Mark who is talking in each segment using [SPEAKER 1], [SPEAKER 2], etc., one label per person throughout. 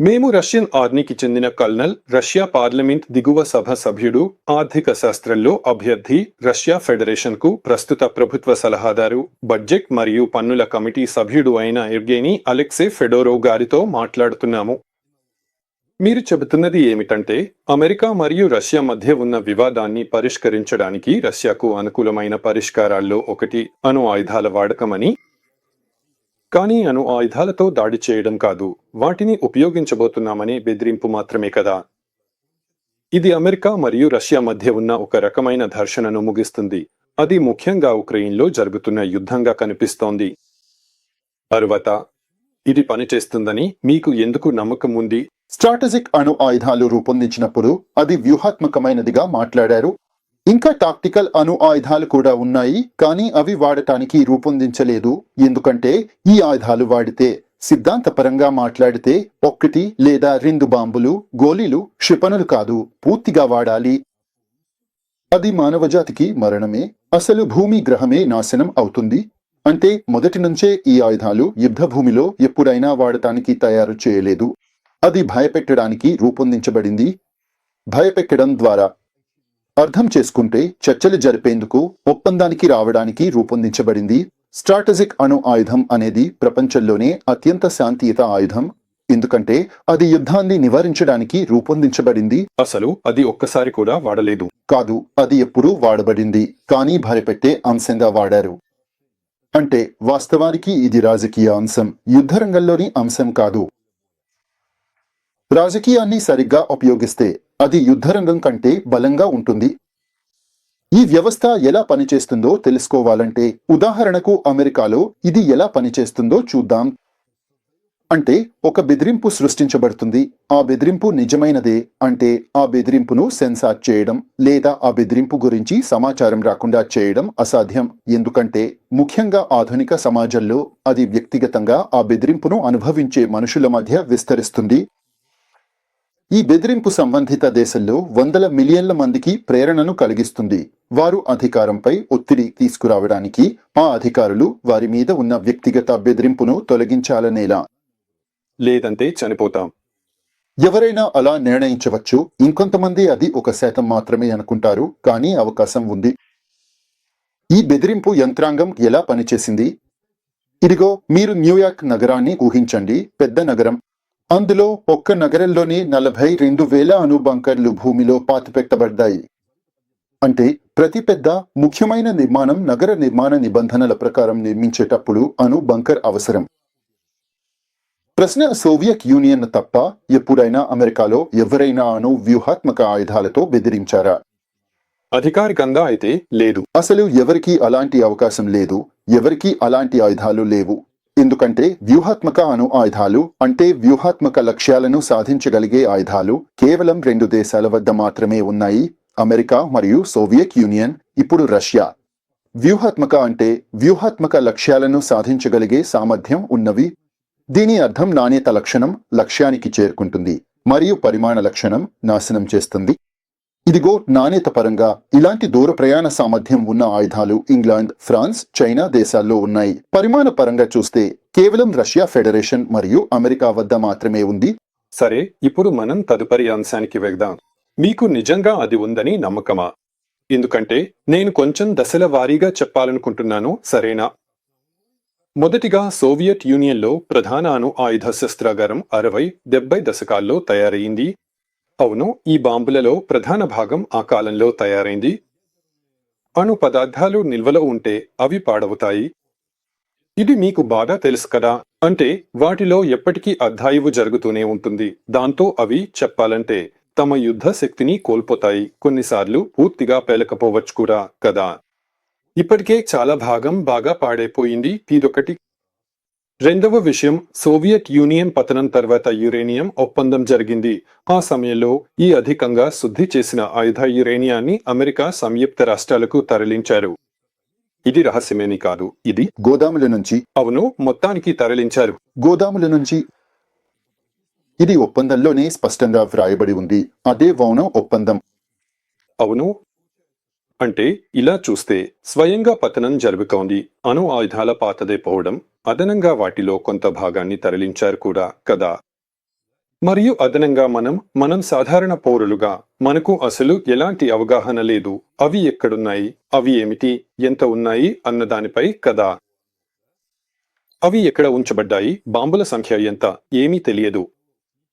[SPEAKER 1] మేము రష్యన్ ఆర్మీకి చెందిన కల్నల్ రష్యా పార్లమెంట్ దిగువ సభ సభ్యుడు ఆర్థిక శాస్త్రంలో అభ్యర్థి రష్యా ఫెడరేషన్కు ప్రస్తుత ప్రభుత్వ సలహాదారు బడ్జెట్ మరియు పన్నుల కమిటీ సభ్యుడు అయిన ఎర్గేని అలెక్సే ఫెడోరో గారితో మాట్లాడుతున్నాము. మీరు చెబుతున్నది ఏమిటంటే అమెరికా మరియు రష్యా మధ్య ఉన్న వివాదాన్ని పరిష్కరించడానికి రష్యాకు అనుకూలమైన పరిష్కారాల్లో ఒకటి అణు ఆయుధాల వాడకమని కానీ అణు ఆయుధాలతో దాడి చేయడం కాదు. వాటిని ఉపయోగించబోతున్నామనే బెదిరింపు మాత్రమే కదా. ఇది అమెరికా మరియు రష్యా మధ్య ఉన్న ఒక రకమైన ఘర్షణను ముగిస్తుంది. అది ముఖ్యంగా ఉక్రెయిన్లో జరుగుతున్న యుద్ధంగా కనిపిస్తోంది. తరువాత ఇది పనిచేస్తుందని మీకు ఎందుకు నమ్మకం ఉంది?
[SPEAKER 2] స్ట్రాటజిక్ అణు ఆయుధాలు రూపొందించినప్పుడు అది వ్యూహాత్మకమైనదిగా మాట్లాడారు. ఇంకా టాక్టికల్ అణు ఆయుధాలు కూడా ఉన్నాయి కానీ అవి వాడటానికి రూపొందించలేదు. ఎందుకంటే ఈ ఆయుధాలు వాడితే సిద్ధాంతపరంగా మాట్లాడితే ఒక్కటి లేదా రెండు బాంబులు గోళీలు క్షిపణులు కాదు. పూర్తిగా వాడాలి. అది మానవజాతికి మరణమే. అసలు భూమి గ్రహమే నాశనం అవుతుంది. అంటే మొదటి నుంచే ఈ ఆయుధాలు యుద్ధ భూమిలో ఎప్పుడైనా వాడటానికి తయారు చేయలేదు. అది భయపెట్టడానికి రూపొందించబడింది. భయపెట్టడం ద్వారా అర్థం చేసుకుంటే చర్చలు జరిపేందుకు ఒప్పందానికి రావడానికి రూపొందించబడింది. స్ట్రాటజిక్ అణు ఆయుధం అనేది ప్రపంచంలోనే అత్యంత శాంతియుత ఆయుధం. ఎందుకంటే అది యుద్ధాన్ని నివారించడానికి రూపొందించబడింది.
[SPEAKER 1] అసలు అది ఒక్కసారి కూడా వాడలేదు.
[SPEAKER 2] కాదు అది ఎప్పుడూ వాడబడింది. కానీ భయపెట్టే అంశంగా వాడారు. అంటే వాస్తవానికి ఇది రాజకీయ అంశం. యుద్ధ రంగంలోని అంశం కాదు. రాజకీయాన్ని సరిగ్గా ఉపయోగిస్తే అది యుద్ధరంగం కంటే బలంగా ఉంటుంది. ఈ వ్యవస్థ ఎలా పనిచేస్తుందో తెలుసుకోవాలంటే ఉదాహరణకు అమెరికాలో ఇది ఎలా పనిచేస్తుందో చూద్దాం. అంటే ఒక బెదిరింపు సృష్టించబడుతుంది. ఆ బెదిరింపు నిజమైనదే అంటే ఆ బెదిరింపును సెన్సార్ చేయడం లేదా ఆ బెదిరింపు గురించి సమాచారం రాకుండా చేయడం అసాధ్యం. ఎందుకంటే ముఖ్యంగా ఆధునిక సమాజంలో అది వ్యక్తిగతంగా ఆ బెదిరింపును అనుభవించే మనుషుల మధ్య విస్తరిస్తుంది. ఈ బెదిరింపు సంబంధిత దేశంలో వందల మిలియన్ల మందికి ప్రేరణను కలిగిస్తుంది. వారు అధికారంపై ఒత్తిడి తీసుకురావడానికి ఆ అధికారులు వారి మీద ఉన్న వ్యక్తిగత బెదిరింపును తొలగించాలనేలా.
[SPEAKER 1] లేదంటే చనిపోతాం.
[SPEAKER 2] ఎవరైనా అలా నిర్ణయించవచ్చు. ఇంకొంతమంది అది ఒక శాతం మాత్రమే అనుకుంటారు. కానీ అవకాశం ఉంది. ఈ బెదిరింపు యంత్రాంగం ఎలా పనిచేసింది? ఇదిగో మీరు న్యూయార్క్ నగరాన్ని ఊహించండి. పెద్ద నగరం. అందులో ఒక్క నగరంలోనే నలభై రెండు వేల అణు బంకర్లు భూమిలో పాతిపెట్టబడ్డాయి అంటే ప్రతి పెద్ద ముఖ్యమైన నిర్మాణం నగర నిర్మాణ నిబంధనల ప్రకారం నిర్మించేటప్పుడు అణు బంకర్ అవసరం. ప్రశ్న సోవియట్ యూనియన్ తప్ప ఎప్పుడైనా అమెరికాలో ఎవరైనా అణు వ్యూహాత్మక ఆయుధాలతో బెదిరించారా?
[SPEAKER 1] అధికారికంగా అయితే లేదు.
[SPEAKER 2] అసలు ఎవరికీ అలాంటి అవకాశం లేదు. ఎవరికీ అలాంటి ఆయుధాలు లేవు. ఎందుకంటే వ్యూహాత్మక అణు ఆయుధాలు అంటే వ్యూహాత్మక లక్ష్యాలను సాధించగలిగే ఆయుధాలు కేవలం రెండు దేశాల వద్ద మాత్రమే ఉన్నాయి అమెరికా మరియు సోవియట్ యూనియన్ ఇప్పుడు రష్యా. వ్యూహాత్మక అంటే వ్యూహాత్మక లక్ష్యాలను సాధించగలిగే సామర్థ్యం ఉన్నవి. దీని అర్థం నాణ్యత లక్షణం లక్ష్యానికి చేరుకుంటుంది మరియు పరిమాణ లక్షణం నాశనం చేస్తుంది. ఇదిగో నాణ్యత పరంగా ఇలాంటి దూర ప్రయాణ సామర్థ్యం ఉన్న ఆయుధాలు ఇంగ్లాండ్ ఫ్రాన్స్ చైనా దేశాల్లో ఉన్నాయి. పరిమాణ పరంగా చూస్తే కేవలం రష్యా ఫెడరేషన్ మరియు అమెరికా వద్ద మాత్రమే ఉంది.
[SPEAKER 1] సరే ఇప్పుడు మనం తదుపరి అంశానికి వెళ్దాం. మీకు నిజంగా అది ఉందని నమ్మకమా? ఎందుకంటే నేను కొంచెం దశల వారీగా చెప్పాలనుకుంటున్నాను సరేనా? మొదటిగా సోవియట్ యూనియన్లో ప్రధాన అణు ఆయుధ శస్త్రాగారం అరవై డెబ్బై దశకాల్లో తయారైంది. అవును ఈ బాంబులలో ప్రధాన భాగం ఆ కాలంలో తయారైంది. అణు పదార్థాలు నిల్వలో ఉంటే అవి పాడవుతాయి. ఇది మీకు బాగా తెలుసు కదా. అంటే వాటిలో ఎప్పటికీ అధ్యాయువు జరుగుతూనే ఉంటుంది. దాంతో అవి చెప్పాలంటే తమ యుద్ధ శక్తిని కోల్పోతాయి. కొన్నిసార్లు పూర్తిగా పేలకపోవచ్చు కూడా కదా. ఇప్పటికే చాలా భాగం బాగా పాడైపోయింది. ఇదొకటి రెండవ విషయం సోవియట్ యూనియన్ పతనం తర్వాత యురేనియం ఒప్పందం జరిగింది. ఆ సమయంలో ఈ అధికంగా శుద్ధి చేసిన ఆయుధ యురేనియాన్ని అమెరికా సంయుక్త రాష్ట్రాలకు తరలించారు. ఇది రహస్యమేని కాదు. ఇది
[SPEAKER 2] గోదాముల నుంచి
[SPEAKER 1] అవును మొత్తానికి తరలించారు.
[SPEAKER 2] గోదాముల నుంచి ఇది ఒప్పందంలోనే స్పష్టంగా వ్రాయబడి ఉంది. అదే వౌన ఒప్పందం.
[SPEAKER 1] అవును. అంటే ఇలా చూస్తే స్వయంగా పతనం జరుగుతోంది అణు ఆయుధాల పాతదే పోవడం అదనంగా వాటిలో కొంత భాగాన్ని తరలించారు కూడా కదా? మరియు అదనంగా మనం మనం సాధారణ పౌరులుగా మనకు అసలు ఎలాంటి అవగాహన లేదు. అవి ఎక్కడున్నాయి? అవి ఏమిటి? ఎంత ఉన్నాయి? అన్న దానిపై కదా? అవి ఎక్కడ ఉంచబడ్డాయి? బాంబుల సంఖ్య ఎంత? ఏమీ తెలియదు.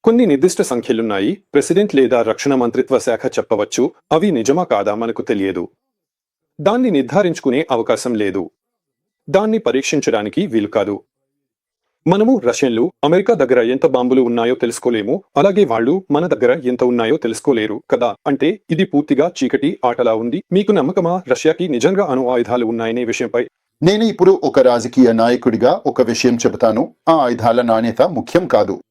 [SPEAKER 1] కొన్ని నిర్దిష్ట సంఖ్యలున్నాయి. ప్రెసిడెంట్ లేదా రక్షణ మంత్రిత్వ శాఖ చెప్పవచ్చు. అవి నిజమా కాదా? మనకు తెలియదు. దాన్ని నిర్ధారించుకునే అవకాశం లేదు. దాన్ని పరీక్షించడానికి వీలు కాదు. మనము రష్యన్లు అమెరికా దగ్గర ఎంత బాంబులు ఉన్నాయో తెలుసుకోలేము అలాగే వాళ్ళు మన దగ్గర ఎంత ఉన్నాయో తెలుసుకోలేరు కదా. అంటే ఇది పూర్తిగా చీకటి ఆటలా ఉంది. మీకు నమ్మకమా? రష్యాకి నిజంగా అణు ఆయుధాలు ఉన్నాయనే విషయంపై?
[SPEAKER 2] నేను ఇప్పుడు ఒక రాజకీయ నాయకుడిగా ఒక విషయం చెబుతాను. ఆ ఆయుధాల నాణ్యత ముఖ్యం కాదు.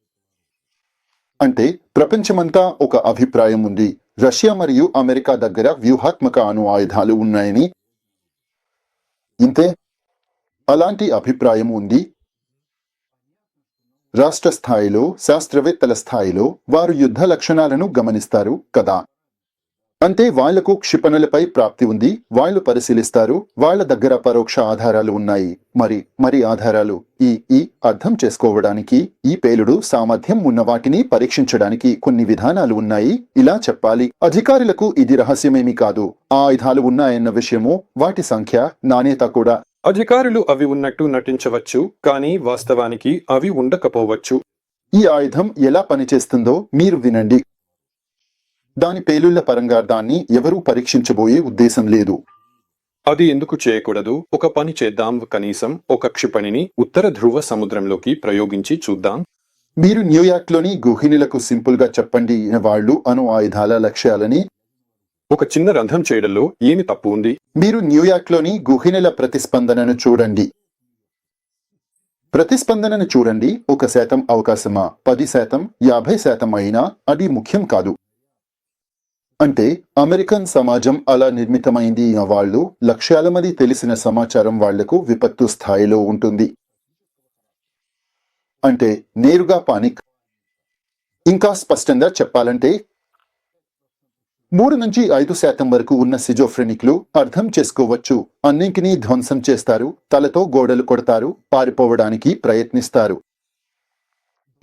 [SPEAKER 2] అంటే ప్రపంచమంతా ఒక అభిప్రాయం ఉంది. రష్యా మరియు అమెరికా దగ్గర వ్యూహాత్మక అణు ఆయుధాలు ఉన్నాయని. ఇంతే. అలాంటి అభిప్రాయం ఉంది. రాష్ట్ర స్థాయిలో శాస్త్రవేత్తల స్థాయిలో వారు యుద్ధ లక్షణాలను గమనిస్తారు కదా. అంటే వాళ్ళకు క్షిపణులపై ప్రాప్తి ఉంది వాళ్ళు పరిశీలిస్తారు వాళ్ళ దగ్గర పరోక్ష ఆధారాలు ఉన్నాయి. మరి మరి ఆధారాలు? ఈ ఈ అర్థం చేసుకోవడానికి ఈ పేలుడు సామర్థ్యం ఉన్న వాటిని పరీక్షించడానికి కొన్ని విధానాలు ఉన్నాయి. ఇలా చెప్పాలి. అధికారులకు ఇది రహస్యమేమీ కాదు. ఆ ఆయుధాలు ఉన్నాయన్న విషయము వాటి సంఖ్య నాణ్యత కూడా
[SPEAKER 1] అధికారులు అవి ఉన్నట్టు నటించవచ్చు కానీ వాస్తవానికి అవి ఉండకపోవచ్చు.
[SPEAKER 2] ఈ ఆయుధం ఎలా పనిచేస్తుందో మీరు వినండి. దాని పేలుళ్ళ పరంగా దాన్ని ఎవరూ పరీక్షించబోయే ఉద్దేశం లేదు.
[SPEAKER 1] అది ఎందుకు చేయకూడదు? ఒక పని చేద్దాం కనీసం ఒక క్షిపణిని ఉత్తర ధ్రువ సముద్రంలోకి ప్రయోగించి చూద్దాం.
[SPEAKER 2] మీరు న్యూయార్క్లోని గృహిణులకు సింపుల్గా చెప్పండి వాళ్ళు అణు ఆయుధాల లక్ష్యాలని
[SPEAKER 1] ఒక చిన్న రంధ్రం చేయడంలో ఏమి తప్పు ఉంది?
[SPEAKER 2] మీరు న్యూయార్క్లోని గుహిణుల ప్రతిస్పందనను చూడండి. ప్రతిస్పందనను చూడండి. ఒక శాతం అవకాశమా? పది శాతం? యాభై శాతం అయినా అది ముఖ్యం కాదు. అంటే అమెరికన్ సమాజం అలా నిర్మితమైంది వాళ్ళు లక్ష్యాల మది తెలిసిన సమాచారం వాళ్ళకు విపత్తు స్థాయిలో ఉంటుంది. అంటే నేరుగా పానిక్. ఇంకా స్పష్టంగా చెప్పాలంటే మూడు నుంచి ఐదు శాతం వరకు ఉన్న సిజోఫ్రెనిక్లు అర్థం చేసుకోవచ్చు. అన్నింటినీ ధ్వంసం చేస్తారు తలతో గోడలు కొడతారు పారిపోవడానికి ప్రయత్నిస్తారు.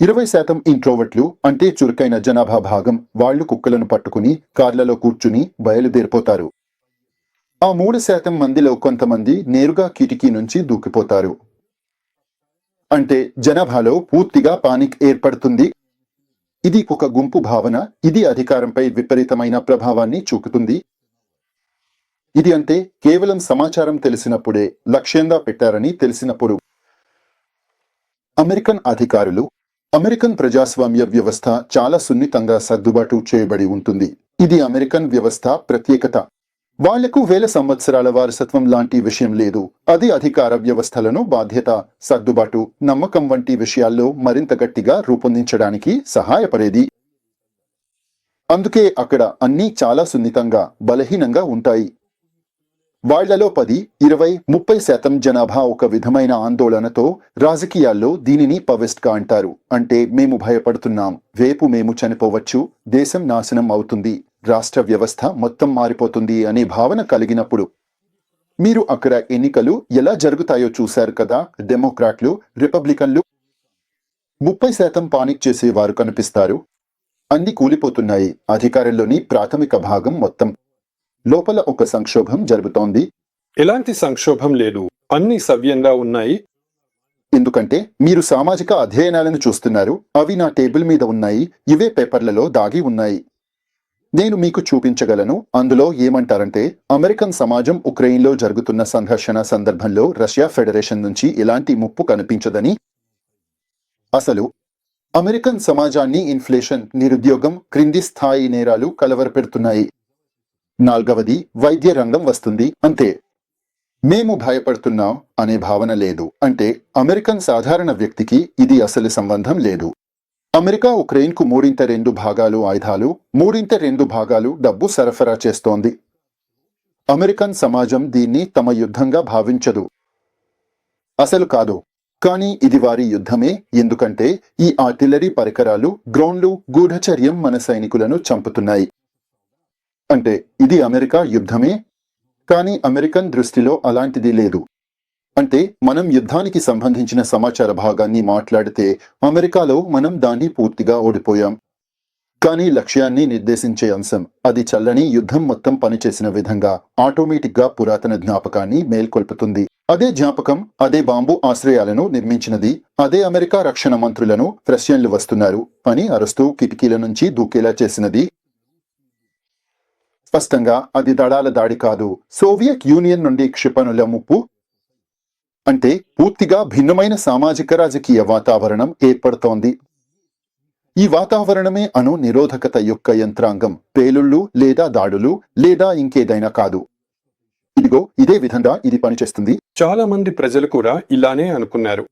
[SPEAKER 2] ఇరవై శాతం ఇంట్రోవర్ట్లు అంటే చురుకైన జనాభా భాగం వాళ్ళు కుక్కలను పట్టుకుని కార్లలో కూర్చుని బయలుదేరిపోతారు. ఆ మూడు శాతం మందిలో కొంతమంది నేరుగా కిటికీ నుంచి దూకిపోతారు. అంటే జనాభాలో పూర్తిగా పానిక్ ఏర్పడుతుంది. ఇది ఒక గుంపు భావన ఇది అధికారంపై విపరీతమైన ప్రభావాన్ని చూపుతుంది. ఇది అంటే కేవలం సమాచారం తెలిసినప్పుడే లక్ష్యంగా పెట్టారని తెలిసినప్పుడు. అమెరికన్ అధికారులు అమెరికన్ ప్రజాస్వామ్య వ్యవస్థ చాలా సున్నితంగా సర్దుబాటు చేయబడి ఉంటుంది. ఇది అమెరికన్ వ్యవస్థ ప్రత్యేకత. వాళ్ళకు వేల సంవత్సరాల వారసత్వం లాంటి విషయం లేదు. అది అధికార వ్యవస్థలను బాధ్యత సర్దుబాటు నమ్మకం వంటి విషయాల్లో మరింత గట్టిగా రూపొందించడానికి సహాయపడేది. అందుకే అక్కడ అన్నీ చాలా సున్నితంగా బలహీనంగా ఉంటాయి. వాళ్ళలో పది ఇరవై ముప్పై శాతం జనాభా ఒక విధమైన ఆందోళనతో రాజకీయాల్లో దీనిని పవెస్ట్గా అంటారు. అంటే మేము భయపడుతున్నాం రేపు మేము చనిపోవచ్చు దేశం నాశనం అవుతుంది. రాష్ట్ర వ్యవస్థ మొత్తం మారిపోతుంది అనే భావన కలిగినప్పుడు మీరు అక్కడ ఎన్నికలు ఎలా జరుగుతాయో చూశారు కదా? డెమోక్రాట్లు రిపబ్లికన్లు ముప్పై శాతం పానిక్ చేసేవారు కనిపిస్తారు. అన్ని కూలిపోతున్నాయి. అధికారంలోని ప్రాథమిక భాగం మొత్తం. లోపల ఒక సంక్షోభం జరుగుతోంది.
[SPEAKER 1] ఎలాంటి సంక్షోభం లేదు. అన్ని సవ్యంగా ఉన్నాయి.
[SPEAKER 2] ఎందుకంటే మీరు సామాజిక అధ్యయనాలను చూస్తున్నారు. అవి నా టేబుల్ మీద ఉన్నాయి. ఇవే పేపర్లలో దాగి ఉన్నాయి. నేను మీకు చూపించగలను. అందులో ఏమంటారంటే అమెరికన్ సమాజం ఉక్రెయిన్లో జరుగుతున్న సంఘర్షణ సందర్భంలో రష్యా ఫెడరేషన్ నుంచి ఎలాంటి ముప్పు కనిపించదని అసలు అమెరికన్ సమాజాన్ని ఇన్ఫ్లేషన్ నిరుద్యోగం క్రింది స్థాయి నేరాలు కలవరపెడుతున్నాయి. నాల్గవది వైద్య రంగం వస్తుంది. అంతే. మేము భయపడుతున్నాం అనే భావన లేదు. అంటే అమెరికన్ సాధారణ వ్యక్తికి ఇది అసలు సంబంధం లేదు. అమెరికా ఉక్రెయిన్కు మూడింట రెండు భాగాలు ఆయుధాలు మూడింట రెండు భాగాలు డబ్బు సరఫరా చేస్తోంది. అమెరికన్ సమాజం దీన్ని తమ యుద్ధంగా భావించదు. అసలు కాదు. కానీ ఇది వారి యుద్ధమే. ఎందుకంటే ఈ ఆర్టిలరీ పరికరాలు గ్రౌండ్లు గూఢచర్యం మన సైనికులను చంపుతున్నాయి. అంటే ఇది అమెరికా యుద్ధమే. కానీ అమెరికన్ దృష్టిలో అలాంటిది లేదు. అంటే మనం యుద్ధానికి సంబంధించిన సమాచార భాగాన్ని మాట్లాడితే అమెరికాలో మనం దాన్ని పూర్తిగా ఓడిపోయాం. కానీ లక్ష్యాన్ని నిర్దేశించే అంశం అది చల్లని యుద్ధం మొత్తం పనిచేసిన విధంగా ఆటోమేటిక్గా పురాతన జ్ఞాపకాన్ని మేల్కొల్పుతుంది. అదే జ్ఞాపకం అదే బాంబు ఆశ్రయాలను నిర్మించినది అదే అమెరికా రక్షణ మంత్రులను రష్యన్లు వస్తున్నారు అని అరుస్తూ కిటికీల నుంచి దూకేలా చేసినది. స్పష్టంగా అది దళాల దాడి కాదు. సోవియట్ యూనియన్ నుండి క్షిపణుల ముప్పు అంటే పూర్తిగా భిన్నమైన సామాజిక రాజకీయ వాతావరణం ఏర్పడుతోంది. ఈ వాతావరణమే అణు నిరోధకత యొక్క యంత్రాంగం పేలుళ్ళు లేదా దాడులు లేదా ఇంకేదైనా కాదు. ఇదిగో ఇదే విధంగా ఇది పనిచేస్తుంది.
[SPEAKER 1] చాలా మంది ప్రజలు కూడా ఇలానే అనుకున్నారు.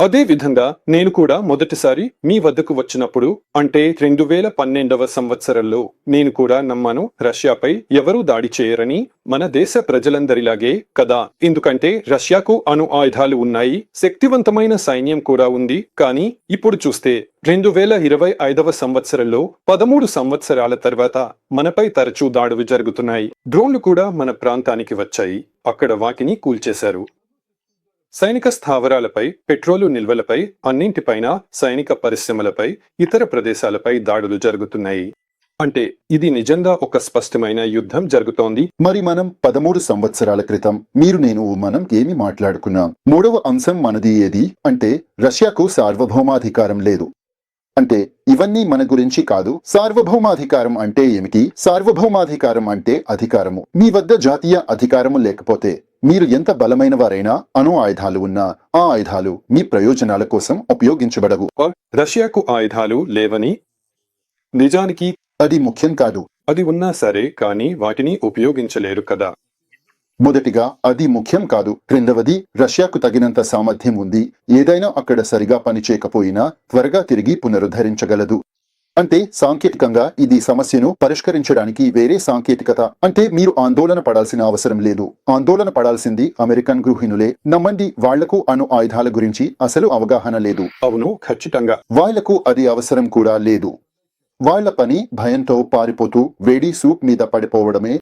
[SPEAKER 1] అదే విధంగా నేను కూడా మొదటిసారి మీ వద్దకు వచ్చినప్పుడు అంటే రెండు వేల పన్నెండవ సంవత్సరంలో నేను కూడా నమ్మాను రష్యాపై ఎవరూ దాడి చేయరని మన దేశ ప్రజలందరిలాగే కదా. ఎందుకంటే రష్యాకు అణు ఆయుధాలు ఉన్నాయి శక్తివంతమైన సైన్యం కూడా ఉంది. కానీ ఇప్పుడు చూస్తే రెండు వేల ఇరవై ఐదవ సంవత్సరంలో పదమూడు సంవత్సరాల తర్వాత మనపై తరచూ దాడులు జరుగుతున్నాయి. డ్రోన్లు కూడా మన ప్రాంతానికి వచ్చాయి. అక్కడ వాటిని కూల్చేశారు. సైనిక స్థావరాలపై పెట్రోలు నిల్వలపై అన్నింటిపైన సైనిక పరిశ్రమలపై ఇతర ప్రదేశాలపై దాడులు జరుగుతున్నాయి. అంటే ఇది నిజంగా ఒక స్పష్టమైన యుద్ధం జరుగుతోంది?
[SPEAKER 2] మరి మనం పదమూడు సంవత్సరాల క్రితం మీరు నేను మనం ఏమి మాట్లాడుకున్నాం? మూడవ అంశం మనది ఏది? అంటే రష్యాకు సార్వభౌమాధికారం లేదు. అంటే ఇవన్నీ మన గురించి కాదు. సార్వభౌమాధికారం అంటే ఏమిటి? సార్వభౌమాధికారం అంటే అధికారము. మీ వద్ద జాతీయ అధికారము లేకపోతే మీరు ఎంత బలమైన వారైనా అణు ఆయుధాలు ఉన్నా ఆ ఆయుధాలు మీ ప్రయోజనాల కోసం ఉపయోగించబడవు.
[SPEAKER 1] రష్యాకు ఆయుధాలు లేవని నిజానికి
[SPEAKER 2] అది ముఖ్యం కాదు.
[SPEAKER 1] అది ఉన్నా సరే కానీ వాటిని ఉపయోగించలేరు కదా.
[SPEAKER 2] మొదటిగా అది ముఖ్యం కాదు. రెండవది రష్యాకు తగినంత సామర్థ్యం ఉంది. ఏదైనా అక్కడ సరిగా పనిచేయకపోయినా త్వరగా తిరిగి పునరుద్ధరించగలదు. అంటే సాంకేతికంగా ఇది సమస్యను పరిష్కరించడానికి వేరే సాంకేతికత. అంటే మీరు ఆందోళన పడాల్సిన అవసరం లేదు. ఆందోళన పడాల్సింది అమెరికన్ గృహిణులే. నమ్మండి వాళ్ళకు అణు ఆయుధాల గురించి అసలు అవగాహన లేదు.
[SPEAKER 1] అవును ఖచ్చితంగా.
[SPEAKER 2] వాళ్ళకు అది అవసరం కూడా లేదు. వాళ్ళ పని భయంతో పారిపోతూ వేడి సూప్ మీద పడిపోవడమే